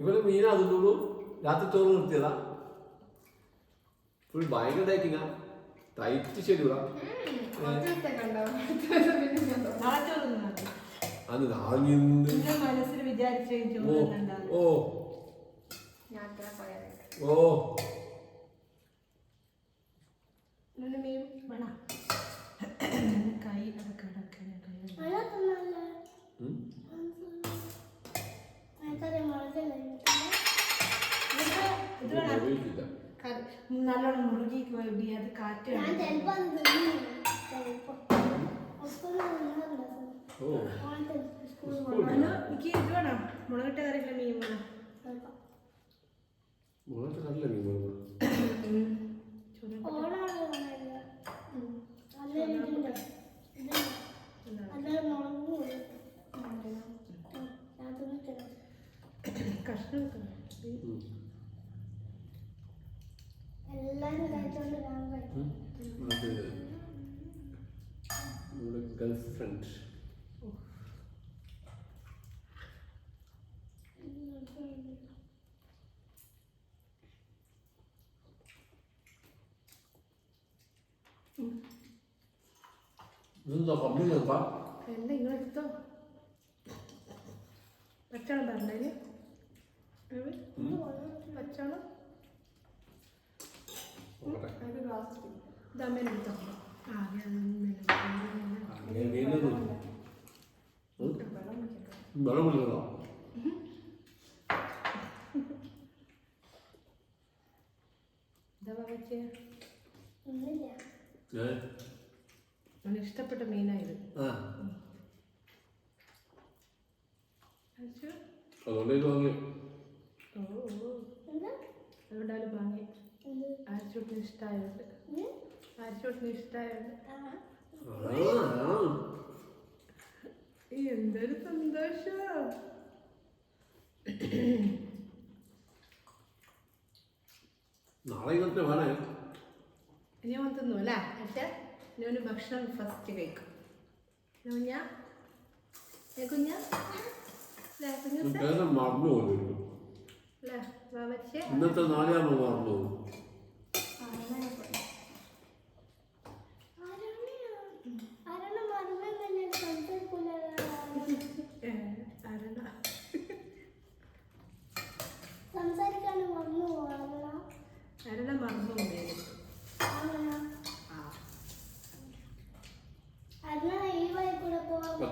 ഇവിടെ മീനാ തിന്നുള്ളൂ രാത്രി ചോറ് നിർത്തിയതാ. ഫുൾ ഭയങ്കര ഡയറ്റിങ്ങാ ടൈറ്റ് ഷെഡ്യൂളാ. അത് മനസ്സിൽ വിചാരിച്ച ഓ ഓ. നല്ലോണം മുറുകി വേണ്ടി അത് കാറ്റ് എനിക്ക് ഇത് വേണം. മുളകിട്ട കറിയില്ല മീൻ വേണം. മുളകിട്ട മുളക് നല്ല മീൻ വേണം. ഫ്രണ്ട് ഇതെന്താ കമ്മി നോക്കാം എന്താ പച്ചവെള്ളം പറഞ്ഞതിന് പച്ചവെള്ളം? നോക്കട്ടെ. ഒരു ഗ്ലാസ് കുടി. വെള്ളം കുടിക്കണോ ഇഷ്ടപ്പെട്ട മീനായത് അതുകൊണ്ട് ഇത് വാങ്ങി അതുകൊണ്ടാലും വാങ്ങി എന്ത്? ഇഷ്ടമായത് ഇഷ്ടമായത്. എന്തൊരു സന്തോഷം. നാളെ ഇങ്ങനത്തെ വേണേ. ഇനി തിന്നു അല്ലേ? പക്ഷേ ഞാൻ ഭക്ഷണം ഫസ്റ്റ് കഴിക്കും. കുഞ്ഞ? കുഞ്ഞ? കുഞ്ഞു ഇന്നത്തെ നാളെയാണോ മറന്നു പോകും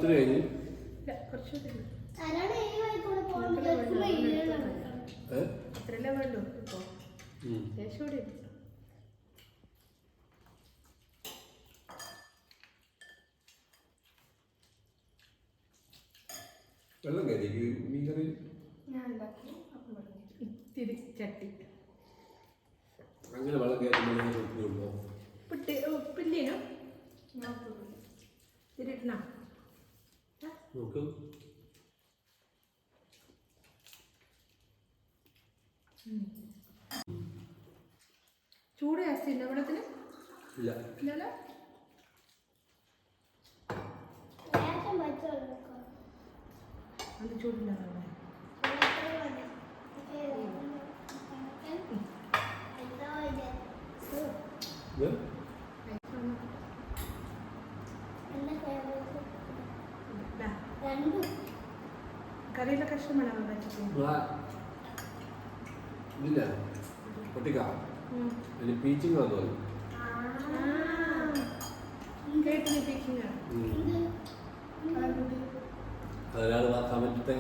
കൂടി കഴിഞ്ഞ് വെള്ളം കയറ്റി മീൻ കറി? ഇത്തിരി ചട്ടി. അങ്ങനെ വെള്ളം പുട്ടി ഉപ്പില്ലേനോ? ഇത്തിരി ഇട്ടണോ നോക്ക്. ചൂട് ജാസ്തി വെള്ളത്തിന്? ഇല്ല. ഇല്ലല്ലോ. അത് ചൂടില്ലാതെ ലേശം മതി. ഓക്കേ. എന്താ ഇത്? ഇത് എന്റെ favourite. ഇതാ രണ്ടും കറിയിലെ കഷ്ണം വേണം വെച്ചിട്ട്? ആ. ഇതില്ല പൊട്ടിക്ക. ഇനി പീച്ചിങ്. ഇത് അതുകൂടി അതിനാണ് വാർത്താൻ പറ്റത്തെ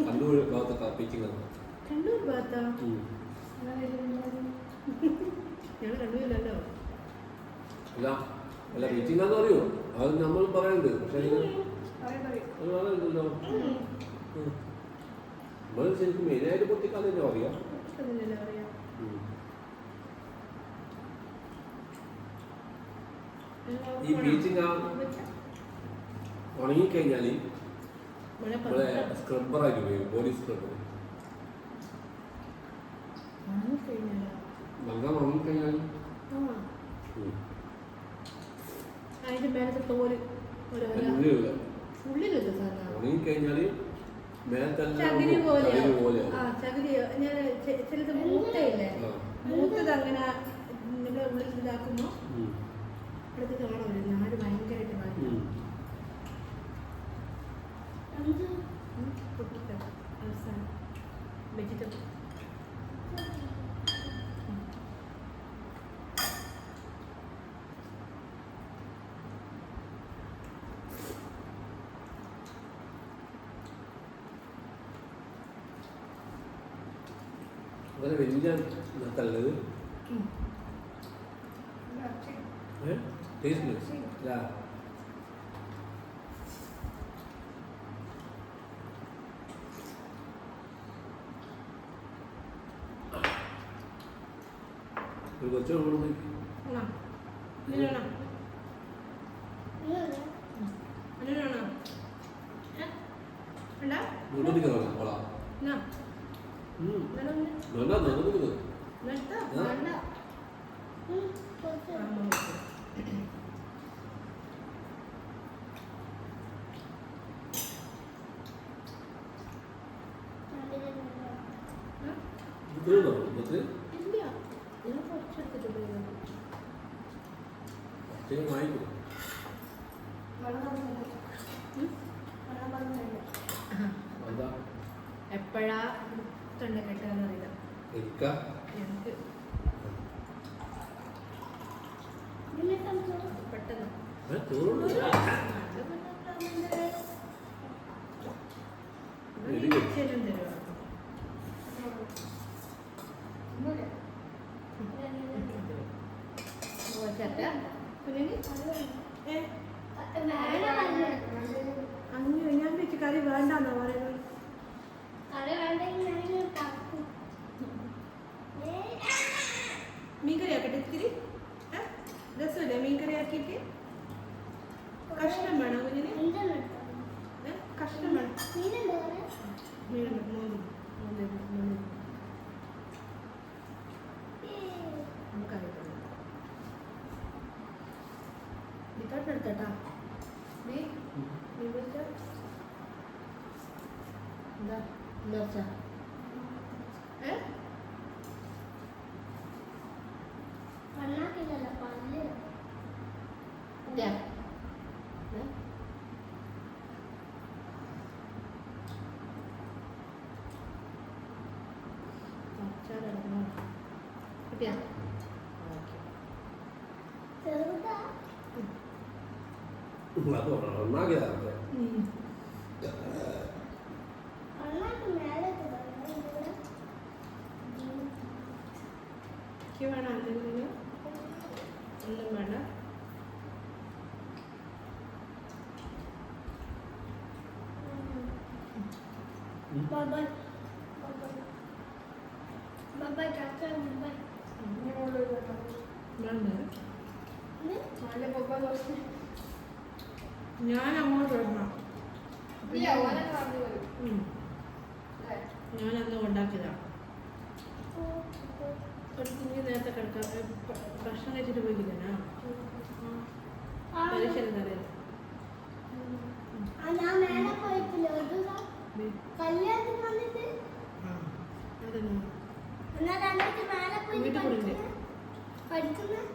കണ്ണൂർ ഭാഗത്തൊക്കെ പീച്ചിങ് വന്നു കണ്ണൂർ ഭാഗത്താ. ഞങ്ങൾ കണ്ണൂരില്ലല്ലോ അല്ല അല്ല റീച്ചിങ് ആണെന്ന് അറിയോ അത് നമ്മൾ പറയുന്നുണ്ട് പക്ഷേ നമ്മൾ ശരിക്കും മെയിനായിട്ട് അതില്ലല്ലോ അറിയാം. ഈ ബീച്ചിങ് ഉണങ്ങിക്കഴിഞ്ഞാൽ മഴ നമ്മളെ സ്ക്രബ്ബറായിട്ട് ഉപയോഗിക്കും ബോഡി സ്ക്രബ്ബർ മംഗം ഉണങ്ങിക്കഴിഞ്ഞാൽ ആ. അതിന്റെ മേലത്തെ തോൽ ഉള്ളിലല്ലേ. സാറിന് ചകിരി പോലെ. ആ ചകിരി ഞാൻ ചിലത് മൂത്തയില്ലേ. മൂത്തത് അങ്ങനെ നമ്മുടെ ഉള്ളിൽ ഇതാക്കുമ്പോൾ ഉം. അടുത്ത് വരും നാട് ഭയങ്കരമായിട്ട് മാറ്റി. പൊട്ടിക്കണം അവസാനം. വെജിറ്റബിൾ. അങ്ങനെ വലിയ നത്തല്ലത് ഏ? ടേസ്റ്റ് ഇല്ല ഒരു കൊച്ചു കൊടുക്കുന്നു ആണോ ആ? ഇത് തീർന്നോ ഇന്നത്തെ വാങ്ങിക്കും എപ്പോഴാ? പെട്ടെന്ന്. അങ്ങനെ ഞാൻ വെച്ച് കറി വേണ്ടെന്നാ പറയുന്നത്. കറി വേണ്ടെങ്കിൽ മീൻകറി ആക്കട്ടെ ഇത്തിരി? രസമില്ലേ മീൻകറി ആക്കിയിട്ട് കഷ്ണം വേണോ കുഞ്ഞിന്? കഷ്ണം വേണം മീനുണ്ടോ മൂന്ന് മൂന്ന് മൂന്ന്. നമുക്കറിയാം വിളിച്ച? എന്താ? എന്താ എനിക്ക് വേണം എന്തെങ്കിലും ഒന്നും വേണ്ട Bye bye. Bye bye. Bye bye, Tata. Bye bye. ഞാൻ അങ്ങോട്ട് വരണം ഞാൻ അന്ന് ഉണ്ടാക്കിയതാ ഒരു കുഞ്ഞ് നേരത്തെ കിടക്കാം ഭക്ഷണം കഴിച്ചിട്ട് പോയിക്കില്ലനാ പരീക്ഷ എന്താ കല്യാണത്തിന് വന്നിട്ട് എന്നാ രണ്ടു വീട്ടിൽ പഠിക്കുന്ന.